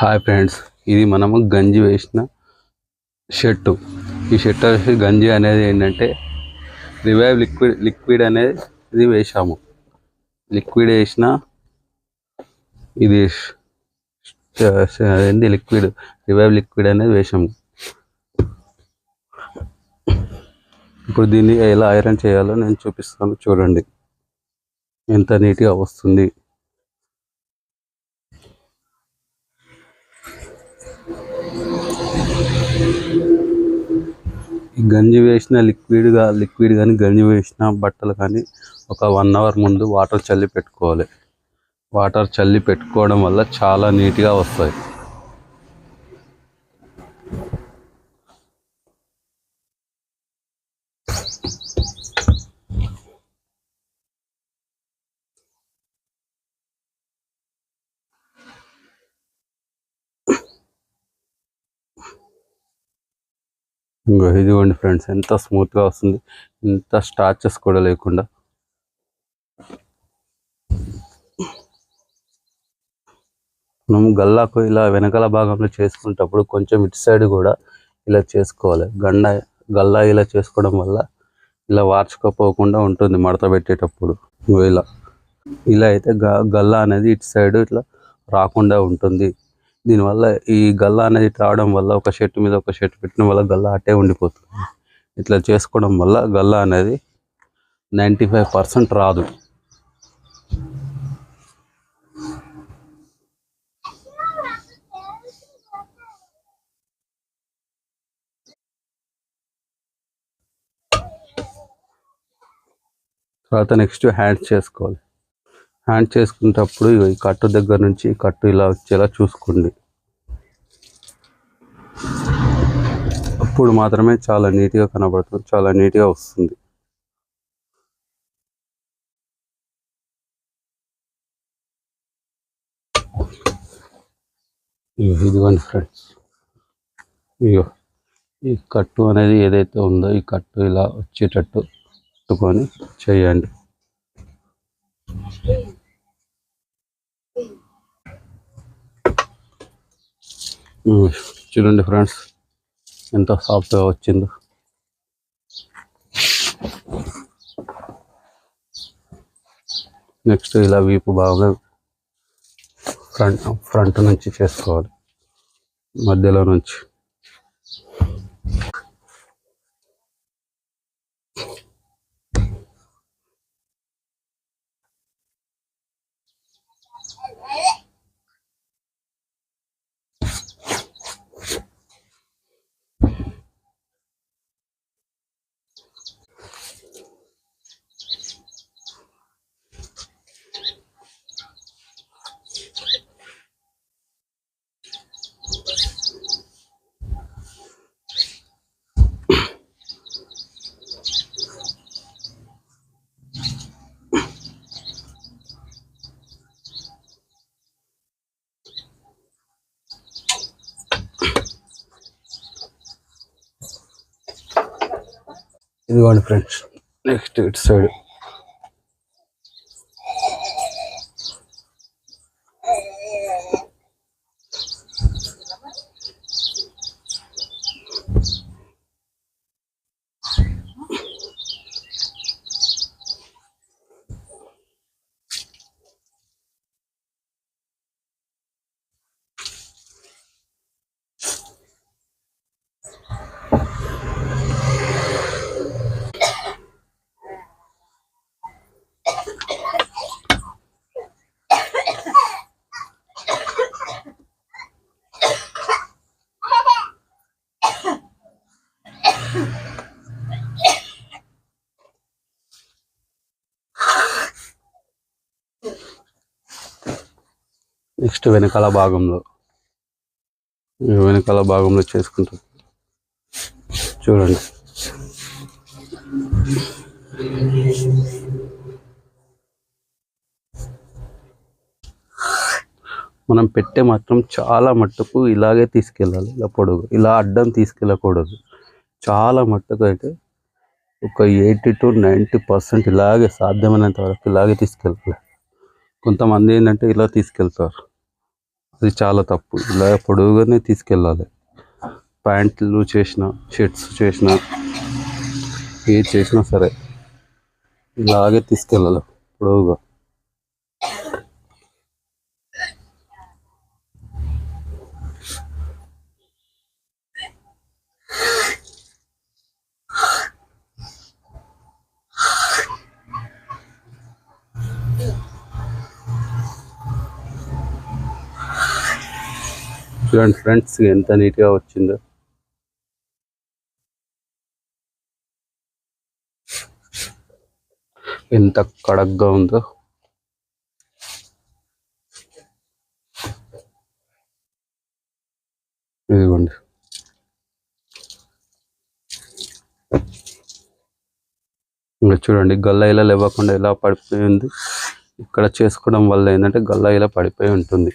Hi friends ఇది మనము గంజి వేసిన షర్టు. ఈ షర్ట్ వేసి గంజి అనేది ఏంటంటే రివైవ్ లిక్విడ్ లిక్విడ్ అనేది ఇది వేసాము లిక్విడ్ వేసిన ఇది ఏంది లిక్విడ్ రివైవ్ లిక్విడ్ అనేది వేసాము ఇప్పుడు దీన్ని ఎలా ఐరన్ చేయాలో నేను చూపిస్తాను చూడండి. ఎంత నీట్గా వస్తుంది. గంజి వేసిన లిక్విడ్గా లిక్విడ్ కానీ గంజి వేసిన బట్టలు కానీ ఒక వన్ అవర్ ముందు వాటర్ చల్లి పెట్టుకోవాలి. వాటర్ చల్లి పెట్టుకోవడం వల్ల చాలా నీట్గా వస్తాయి. ఇంకో ఇదిగోండి ఫ్రెండ్స్. ఎంత స్మూత్గా వస్తుంది. ఇంత స్టార్చెస్ కూడా లేకుండా. మనం గల్లాకు ఇలా వెనకాల భాగంలో చేసుకునేటప్పుడు కొంచెం ఇటు సైడ్ కూడా ఇలా చేసుకోవాలి. గండ గల్లా ఇలా చేసుకోవడం వల్ల ఇలా వార్చుకోపోకుండా ఉంటుంది మడత పెట్టేటప్పుడు. ఇలా. ఇలా అయితే గ గల్లా అనేది ఇటు సైడ్ ఇట్లా రాకుండా ఉంటుంది. దీనివల్ల ఈ గల్లా అనేది రావడం వల్ల ఒక షర్ట్ మీద ఒక షర్ట్ పెట్టడం వల్ల గల్లా అట్టే ఉండిపోతుంది. ఇట్లా చేసుకోవడం వల్ల గల్లా అనేది నైంటీ ఫైవ్ పర్సెంట్ రాదు. తర్వాత నెక్స్ట్ హ్యాండ్స్ చేసుకోవాలి. హ్యాండ్ చేసుకునేటప్పుడు ఈ కట్టు దగ్గర నుంచి ఈ కట్టు ఇలా వచ్చేలా చూసుకోండి. అప్పుడు మాత్రమే చాలా నీట్గా కనబడుతుంది చాలా నీట్గా వస్తుంది. ఇదిగోండి ఫ్రెండ్స్. ఇగో ఈ కట్టు అనేది ఏదైతే ఉందో ఈ కట్టు ఇలా వచ్చేటట్టు పట్టుకొని చేయండి. చూడండి ఫ్రెండ్స్ ఎంత సాఫ్ట్గా వచ్చిందో. నెక్స్ట్ ఇలా వీపు బాగా ఫ్రంట్ ఫ్రంట్ నుంచి చేసుకోవాలి. మధ్యలో నుంచి. ఇదిగోండి ఫ్రెండ్స్. నెక్స్ట్ ఇటు సైడ్. నెక్స్ట్ వెనకాల భాగంలో. వెనకాల భాగంలో చేసుకుంటాం. చూడండి. మనం పెట్టే మాత్రం చాలా మట్టుకు ఇలాగే తీసుకెళ్ళాలి. ఇలా పొడవు ఇలా అడ్డం తీసుకెళ్ళకూడదు. చాలా మట్టుకు అయితే ఒక ఎయిటీ టు నైంటీ పర్సెంట్ ఇలాగే సాధ్యమైనంత వరకు ఇలాగే తీసుకెళ్ళాలి. కొంతమంది ఏంటంటే ఇలా తీసుకెళ్తారు. అది చాలా తప్పు. ఇలా పొడవుగానే తీసుకెళ్ళాలి. ప్యాంట్లు చేసిన షర్ట్స్ చేసిన ఏది చేసినా సరే ఇలాగే తీసుకెళ్ళాలి పొడవుగా. చూడండి ఫ్రెండ్స్ ఎంత నీట్గా వచ్చిందో. ఎంత కడగ్గా ఉందో. ఇదిగోండి. ఇంకా చూడండి గల్ల ఇలా లేవకుండా ఎలా పడిపోయింది. ఇక్కడ చేసుకోవడం వల్ల ఏంటంటే గల్ల ఇలా పడిపోయి ఉంటుంది.